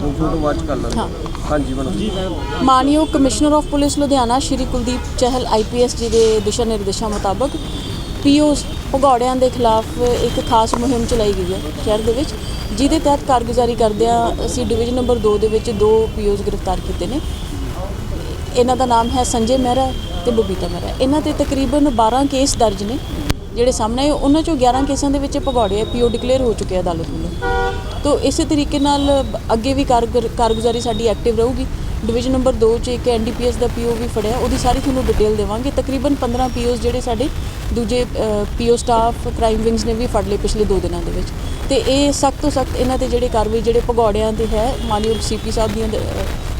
ਕਰ ਲਾਂਗੇ ਹਾਂ। ਹਾਂਜੀ ਮੈਡਮ ਜੀ ਮਾਨਯੋਗ commissioner of police Ludhiana Shri Kuldeep Chahal IPS ji ਦੇ ਦਿਸ਼ਾ ਨਿਰਦੇਸ਼ਾਂ ਮੁਤਾਬਕ ਪੀਓਸ ਭਗੌੜਿਆਂ ਦੇ ਖਿਲਾਫ ਇੱਕ ਖਾਸ ਮੁਹਿੰਮ ਚਲਾਈ ਗਈ ਹੈ ਸ਼ਹਿਰ ਦੇ ਵਿੱਚ ਜਿਹਦੇ ਤਹਿਤ ਕਾਰਗੁਜ਼ਾਰੀ ਕਰਦਿਆਂ ਅਸੀਂ ਡਿਵੀਜ਼ਨ ਨੰਬਰ 2 ਦੇ ਵਿੱਚ ਦੋ ਪੀਓਸ ਗ੍ਰਿਫਤਾਰ ਕੀਤੇ ਨੇ। ਇਹਨਾਂ ਦਾ ਨਾਮ ਹੈ ਸੰਜੇ ਮਹਿਰਾ ਤੇ ਬਬੀਤਾ ਮਹਿਰਾ। ਇਹਨਾਂ ਤੇ ਤਕਰੀਬਨ 12 ਕੇਸ ਦਰਜ ਨੇ। ਜਿਹੜੇ ਸਾਹਮਣੇ ਆਏ, ਉਹਨਾਂ ਚੋਂ 11 ਕੇਸਾਂ ਦੇ ਵਿੱਚ ਭਗੌੜੇ ਪੀਓ ਡਿਕਲੇਅਰ ਹੋ ਚੁੱਕੇ ਅਦਾਲਤ ਵੱਲੋਂ। ਤੋ ਇਸੇ ਤਰੀਕੇ ਨਾਲ ਅੱਗੇ ਵੀ ਕਾਰਗੁਰ- ਕਾਰਗੁਜ਼ਾਰੀ ਸਾਡੀ ਐਕਟਿਵ ਰਹੂਗੀ। ਡਿਵੀਜ਼ਨ ਨੰਬਰ 2 ਚ ਇੱਕ ਐਨਡੀਪੀਐਸ ਦਾ ਪੀਓ ਵੀ ਫੜਿਆ, ਉਹਦੀ ਸਾਰੀ ਤੁਹਾਨੂੰ ਡਿਟੇਲ ਦੇਵਾਂਗੇ। ਤਕਰੀਬਨ 15 ਪੀਓਸ ਜਿਹੜੇ ਸਾਡੇ ਦੂਜੇ ਪੀਓ ਸਟਾਫ ਕ੍ਰਾਈਮ ਵਿੰਗਸ ਨੇ ਵੀ ਫੜ ਲਏ ਪਿਛਲੇ 2 ਦਿਨਾਂ ਦੇ ਵਿੱਚ। ਤੇ ਇਹ ਸਖਤ ਤੋਂ ਸਖਤ ਇਹਨਾਂ ਤੇ ਜਿਹੜੇ ਕਾਰਵਾਈ, ਜਿਹੜੇ ਭਗੌੜਿਆਂ ਤੇ ਹੈ, ਮਾਨਯੋਗ ਸੀਪੀ ਸਾਹਿਬ ਦੀਆਂ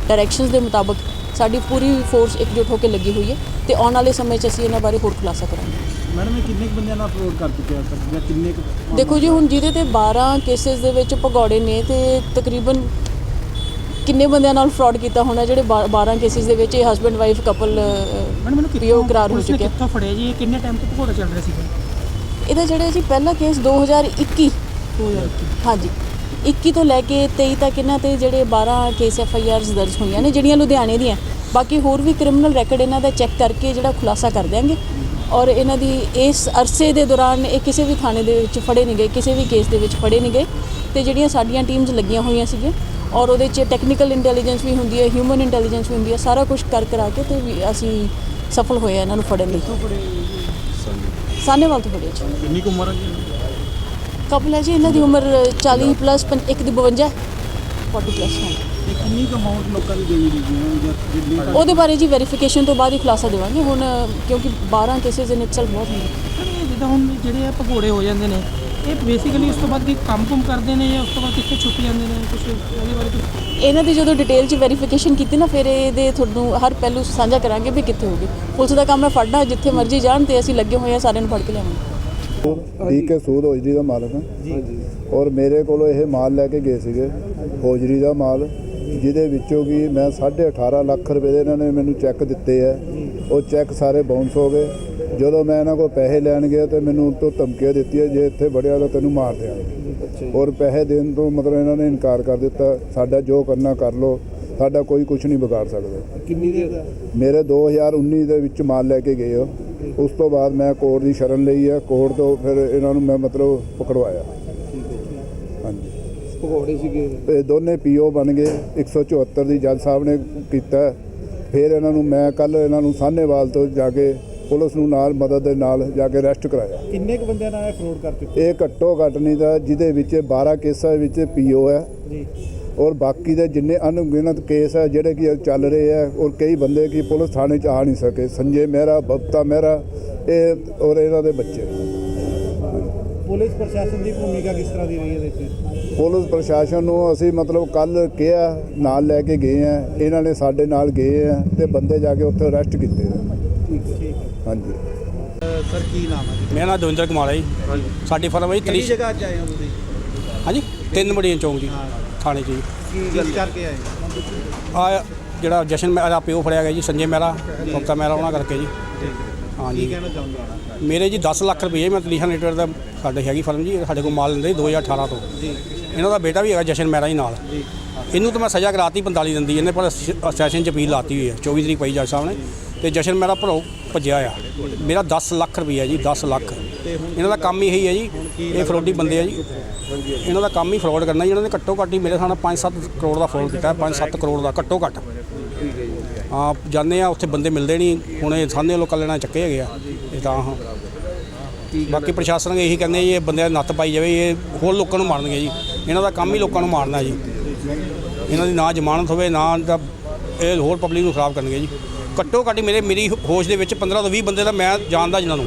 ਡਾਇਰੈਕਸ਼ਨਸ ਦੇ ਮੁਤਾਬਕ ਸਾਡੀ ਪੂਰੀ ਫੋਰਸ ਇਕਜੁੱਟ ਹੋ ਕੇ ਲੱਗੀ ਹੋਈ ਹੈ ਤੇ ਆਉਣ ਵਾਲੇ ਸਮੇਂ 'ਚ ਅਸੀਂ ਇਹਨਾਂ ਬਾਰੇ ਹੋਰ ਖੁਲਾਸਾ ਕਰਾਂਗੇ। ਮੈਡਮ ਇਹ ਕਿੰਨੇ ਕੁ ਬੰਦਿਆਂ ਨਾਲ ਫਰੋਡ ਕਰ ਚੁੱਕੇ ਆ ਤੱਕ ਜਾਂ ਕਿੰਨੇ ਕੁ ਦੇਖੋ ਜੀ ਹੁਣ ਜਿਹਦੇ ਤੇ 12 ਕੇਸਿਸ ਦੇ ਵਿੱਚ ਭਗੌੜੇ ਨੇ ਤੇ ਤਕਰੀਬਨ ਕਿੰਨੇ ਬੰਦਿਆਂ ਨਾਲ ਫਰਾਡ ਕੀਤਾ ਹੋਣਾ ਜਿਹੜੇ ਬਾ- 12 ਕੇਸਿਸ ਦੇ ਵਿੱਚ ਇਹ ਹਸਬੰਡ ਵਾਈਫ ਕਪਲ ਪੀਓ ਕਰਾਰ ਹੋ ਚੁੱਕਿਆ। ਕਿੱਥੋਂ ਫੜਿਆ ਜੀ? ਇਹ ਕਿੰਨੇ ਟਾਈਮ ਤੋਂ ਭਗੌੜਾ ਚੱਲ ਰਿਹਾ ਸੀਗਾ? ਇਹਦਾ ਜਿਹੜਾ ਜੀ ਪਹਿਲਾ ਕੇਸ 2021 ਹਾਂਜੀ। 21 ਤੋਂ ਲੈ ਕੇ 23 ਤੱਕ ਇਹਨਾਂ ਤੇ ਜਿਹੜੇ 12 ਕੇਸ ਐਫ ਆਈ ਆਰਸ ਦਰਜ ਹੋਈਆਂ ਨੇ ਜਿਹੜੀਆਂ ਲੁਧਿਆਣੇ ਦੀਆਂ। ਬਾਕੀ ਹੋਰ ਵੀ ਕ੍ਰਿਮੀਨਲ ਰੈਕੋਰਡ ਇਹਨਾਂ ਦਾ ਚੈੱਕ ਕਰਕੇ ਜਿਹੜਾ ਖੁਲਾਸਾ ਕਰ ਦਿਆਂਗੇ। ਔਰ ਇਹਨਾਂ ਦੀ ਇਸ ਅਰਸੇ ਦੇ ਦੌਰਾਨ ਇਹ ਕਿਸੇ ਵੀ ਥਾਣੇ ਦੇ ਵਿੱਚ ਫੜੇ ਨਹੀਂ ਗਏ ਕਿਸੇ ਵੀ ਕੇਸ ਦੇ ਵਿੱਚ ਫੜੇ ਨਹੀਂ ਗਏ ਤੇ ਜਿਹੜੀਆਂ ਸਾਡੀਆਂ ਟੀਮਸ ਲੱਗੀਆਂ ਹੋਈਆਂ ਸੀਗੀਆਂ ਔਰ ਉਹਦੇ 'ਚ ਟੈਕਨੀਕਲ ਇੰਟੈਲੀਜੈਂਸ ਵੀ ਹੁੰਦੀ ਹੈ ਹਿਊਮਨ ਇੰਟੈਲੀਜੈਂਸ ਵੀ ਹੁੰਦੀ ਹੈ ਸਾਰਾ ਕੁਝ ਕਰ ਕਰਾ ਕੇ ਤੇ ਅਸੀਂ ਸਫਲ ਹੋਏ ਇਹਨਾਂ ਨੂੰ ਫੜਨ ਲਈ। ਸਾਨੇਵਾਲ ਤੋਂ ਫੜੇ ਜੀ। ਕਿੰਨੀ ਉਮਰ ਹੈ ਕਪਲ ਹੈ ਜੀ ਇਹਨਾਂ ਦੀ ਉਮਰ 40 ਪਲੱਸ ਇੱਕ ਦੀ 52 40 ਪਲੱਸ ਹੈ। ਤੇ ਕਿੰਨੀ ਕੁ ਅਮਾਉਂਟ ਲੋਕਾਂ ਦੀ ਦੇਈ ਦੀ ਜੀ ਜਾਂ ਜਿੰਨੀ ਘੱਟ- ਉਹਦੇ ਬਾਰੇ ਜੀ ਵੈਰੀਫਿਕੇਸ਼ਨ ਤੋਂ ਬਾਅਦ ਹੀ ਖੁਲਾਸਾ ਦੇਵਾਂਗੇ। ਹੁਣ ਕਿਉਂਕਿ 12 ਕੇਸਿਸ ਇਨ ਇਟਸੈਲਫ ਬਹੁਤ ਹੁੰਦੇ। ਮੈਡਮ, ਇਹ ਜਿੱਦਾਂ ਹੁਣ ਜਿਹੜੇ ਆ ਭਗੌੜੇ ਹੋ ਜਾਂਦੇ ਨੇ ਇਹ ਬੇਸਿਕਲੀ ਉਸ ਤੋਂ ਬਾਅਦ ਕੀ ਕੰਮ ਕੁਮ ਕਰਦੇ ਨੇ ਜਾਂ ਉਸ ਤੋਂ ਬਾਅਦ ਕਿੱਥੇ ਛੁੱਟ ਜਾਂਦੇ ਨੇ? ਕੁਝ ਉਹਦੇ ਬਾਰੇ ਕੁਛ ਇਹਨਾਂ ਦੀ ਜਦੋਂ ਡਿਟੇਲ 'ਚ ਵੈਰੀਫਿਕੇਸ਼ਨ ਕੀਤੀ ਨਾ ਫਿਰ ਇਹਦੇ ਤੁਹਾਨੂੰ ਹਰ ਪਹਿਲੂ ਸਾਂਝਾ ਕਰਾਂਗੇ ਵੀ ਕਿੱਥੇ ਹੋਗੀ ਪੁਲਿਸ ਦਾ ਕੰਮ ਹੈ ਫੜਨਾ ਜਿੱਥੇ ਮਰਜ਼ੀ ਜਾਣ ਤੇ ਅਸੀਂ ਲੱਗੇ ਹੋਏ ਆ ਸਾਰਿਆਂ ਨੂੰ ਫੜ ਕੇ ਲਿਆਵਾਂਗੇ ਡੀਕੇ ਸੂਦ ਹੋਜਰੀ ਦਾ ਮਾਲਕ ਹਾਂ। ਔਰ ਮੇਰੇ ਕੋਲੋਂ ਇਹ ਮਾਲ ਲੈ ਕੇ ਗਏ ਸੀਗੇ ਹੋਜਰੀ ਦਾ ਮਾਲ ਜਿਹਦੇ ਵਿੱਚੋਂ ਕਿ ਮੈਂ 18.5 ਲੱਖ ਰੁਪਏ ਦੇ ਇਹਨਾਂ ਨੇ ਮੈਨੂੰ ਚੈੱਕ ਦਿੱਤੇ ਆ। ਉਹ ਚੈੱਕ ਸਾਰੇ ਬਾਉਂਸ ਹੋ ਗਏ। ਜਦੋਂ ਮੈਂ ਇਹਨਾਂ ਕੋਲ ਪੈਸੇ ਲੈਣ ਗਿਆ ਤੇ ਮੈਨੂੰ ਤੋਂ ਧਮਕੀਆਂ ਦਿੱਤੀਆਂ ਜੇ ਇੱਥੇ ਵੜਿਆ ਤਾਂ ਤੈਨੂੰ ਮਾਰ ਦਿਆਂਗੇ। ਔਰ ਪੈਸੇ ਦੇਣ ਤੋਂ ਮਤਲਬ ਇਹਨਾਂ ਨੇ ਇਨਕਾਰ ਕਰ ਦਿੱਤਾ ਸਾਡਾ ਜੋ ਕਰਨਾ ਕਰ ਲਓ ਸਾਡਾ ਕੋਈ ਕੁਝ ਨਹੀਂ ਵਿਗਾੜ ਸਕਦਾ। ਕਿੰਨੀ ਦਾ? ਮੇਰੇ 2019 ਦੇ ਵਿੱਚ ਮਾਲ ਲੈ ਕੇ ਗਏ ਹੋ ਉਸ ਤੋਂ ਬਾਅਦ ਮੈਂ ਕੋਰਟ ਦੀ ਸ਼ਰਨ ਲਈ ਹੈ ਕੋਰਟ ਤੋਂ ਫਿਰ ਇਹਨਾਂ ਨੂੰ ਮੈਂ ਮਤਲਬ ਪਕੜਵਾਇਆ। ਹਾਂਜੀ। ਭਗੌੜੇ ਸੀਗੇ। ਇਹ ਦੋਨੇ ਪੀਓ ਬਣ ਗਏ। 174 ਦੀ ਜੱਜ ਸਾਹਿਬ ਨੇ ਕੀਤਾ। ਫਿਰ ਇਹਨਾਂ ਨੂੰ ਮੈਂ ਕੱਲ ਇਹਨਾਂ ਨੂੰ ਸਾਹਨੇਵਾਲ ਤੋਂ ਜਾ ਕੇ ਪੁਲਿਸ ਨੂੰ ਨਾਲ ਮਦਦ ਦੇ ਨਾਲ ਜਾ ਕੇ ਅਰੈਸਟ ਕਰਾਇਆ। ਕਿੰਨੇ ਕੁ ਬੰਦਿਆਂ ਨਾਲ ਇਹ ਫਰੋਡ ਕਰ ਚੁੱਕੇ? ਇਹ ਘੱਟੋ ਘੱਟ ਨਹੀਂ ਤਾਂ ਜਿਹਦੇ ਵਿੱਚ 12 ਕੇਸਾਂ ਵਿੱਚ ਪੀਓ ਹੈ। ਜੀ। ਔਰ ਬਾਕੀ ਦੇ ਜਿੰਨੇ ਅਣਗਿਣਤ ਕੇਸ ਹੈ ਜਿਹੜੇ ਕਿ ਚੱਲ ਰਹੇ ਹੈ ਔਰ ਕਈ ਬੰਦੇ ਕੀ ਪੁਲਿਸ ਥਾਣੇ 'ਚ ਆ ਨਹੀਂ ਸਕੇ। ਸੰਜੇ ਮਹਿਰਾ ਬਬਤਾ ਮਹਿਰਾ ਇਹ ਔਰ ਇਹਨਾਂ ਦੇ ਬੱਚੇ। ਪੁਲਿਸ ਪ੍ਰਸ਼ਾਸਨ ਦੀ ਭੂਮਿਕਾ ਕਿਸ ਤਰ੍ਹਾਂ ਦੀ ਰਹੀ ਹੈ ਵਿੱਚ? ਪੁਲਿਸ ਪ੍ਰਸ਼ਾਸਨ ਨੂੰ ਅਸੀਂ ਮਤਲਬ ਕੱਲ ਕਿਹਾ ਨਾਲ ਲੈ ਕੇ ਗਏ ਆ। ਇਹਨਾਂ ਨੇ ਸਾਡੇ ਨਾਲ ਗਏ ਆ ਤੇ ਬੰਦੇ ਜਾ ਕੇ ਉੱਥੇ ਅਰੈਸਟ ਕੀਤੇ ਠੀਕ ਹਾਂਜੀ। ਸਰ ਕੀ ਨਾਮ ਹੈ ਮੇਰਾ ਨਾਮ ਦਵਿੰਦਰ ਕੁਮਾਰ ਹੈ ਜੀ। ਸਾਡੀ ਫਰਮ ਹੈ ਜੀ ਕਿਹੜੀ ਤਰੀ ਜਗ੍ਹਾ ਅੱਜ ਆਏ ਹੋ ਤੁਸੀਂ? ਹਾਂਜੀ। ਤਿੰਨ ਬੜੀਆਂ ਚੌਂਕ ਜੀ। ਹਾਂ। ਥਾਣੇ 'ਚ ਜੀ। ਕੀ ਗੱਲ ਕਰਕੇ ਆਏ? ਆ ਜਿਹੜਾ ਜਸ਼ਨ ਮਹਿਰਾ ਪਿਓ ਫੜਿਆ ਗਿਆ ਜੀ ਸੰਜੇ ਮਹਿਰਾ ਮਮਤਾ ਮਹਿਰਾ ਉਹਨਾਂ ਕਰਕੇ ਜੀ। ਕੀ ਹਾਂਜੀ ਕਹਿਣਾ ਚਾਹੁੰਦੇ ਹੋ? ਮੇਰੇ ਜੀ 10 ਲੱਖ ਰੁਪਏ ਮੈਂ ਤਲੀਹਾ ਨੈਟਵਰਕ ਦਾ ਸਾਡੇ ਹੈਗੀ ਫਰਮ ਜੀ ਸਾਡੇ ਕੋਲ ਮਾਲ ਲੈਂਦੇ ਸੀ 2018 ਤੋਂ। ਜੀ। ਇਹਨਾਂ ਦਾ ਬੇਟਾ ਵੀ ਹੈਗਾ ਜਸ਼ਨ ਮਹਿਰਾ ਜੀ ਨਾਲ। ਜੀ। ਇਹਨੂੰ ਤਾਂ ਮੈਂ ਸਜ਼ਾ ਕਰਾਤੀ 45 ਦਿਨ ਦੀ ਇਹਨੇ ਪਰ ਸੈਸ਼ਨ 'ਚ ਅਪੀਲ ਲਾਤੀ ਹੋਈ ਹੈ 24 ਤਰੀਕ ਪਈ ਜੱਜ ਸਾਹਿਬ ਨੇ। ਤੇ ਜਸ਼ਨ ਮਹਿਰਾ ਭਰੋ ਭੱਜਿਆ ਆ। ਮੇਰਾ 10 ਲੱਖ ਰੁਪਏ ਜੀ 10 ਲੱਖ। ਇਹਨਾਂ ਦਾ ਕੰਮ ਹੀ ਇਹੀ ਹੈ ਜੀ ਇਹ ਫਰੋਡੀ ਬੰਦੇ ਆ ਜੀ। ਇਹਨਾਂ ਦਾ ਕੰਮ ਹੀ ਫਰਾਡ ਕਰਨਾ ਜੀ ਇਹਨਾਂ ਨੇ ਘੱਟੋ ਘੱਟ ਹੀ ਮੇਰੇ ਸਾਹਮਣੇ 5-7 ਕਰੋੜ ਦਾ ਫਰਾਡ ਕੀਤਾ 5-7 ਕਰੋੜ ਦਾ ਘੱਟੋ ਘੱਟ। ਹਾਂ ਜਾਂਦੇ ਆ ਉੱਥੇ ਬੰਦੇ ਮਿਲਦੇ ਨਹੀਂ ਹੁਣ ਇਹ ਸਾਹਮਣੇ ਲੋਕਾਂ ਲੈਣਾ ਚੱਕੇ ਹੈਗੇ ਆ ਇਹ ਤਾਂ ਹਾਂ। ਬਾਕੀ ਪ੍ਰਸ਼ਾਸਨ ਨੇ ਇਹੀ ਕਹਿੰਦੇ ਜੀ ਇਹ ਬੰਦਿਆਂ ਨੱਥ ਪਾਈ ਜਾਵੇ ਇਹ ਹੋਰ ਲੋਕਾਂ ਨੂੰ ਮਾਰਨਗੇ ਜੀ। ਇਹਨਾਂ ਦਾ ਕੰਮ ਹੀ ਲੋਕਾਂ ਨੂੰ ਮਾਰਨਾ ਜੀ। ਇਹਨਾਂ ਦੀ ਨਾ ਜ਼ਮਾਨਤ ਹੋਵੇ ਨਾ ਤਾਂ ਇਹ ਹੋਰ ਪਬਲਿਕ ਨੂੰ ਖਰਾਬ ਕਰਨਗੇ ਜੀ। ਘੱਟੋ ਘੱਟ ਮੇਰੇ ਮੇਰੀ ਹੋਸ਼ ਦੇ ਵਿੱਚ 15 ਤੋਂ 20 ਬੰਦੇ ਦਾ ਮੈਂ ਜਾਣਦਾ ਜਿਨ੍ਹਾਂ ਨੂੰ।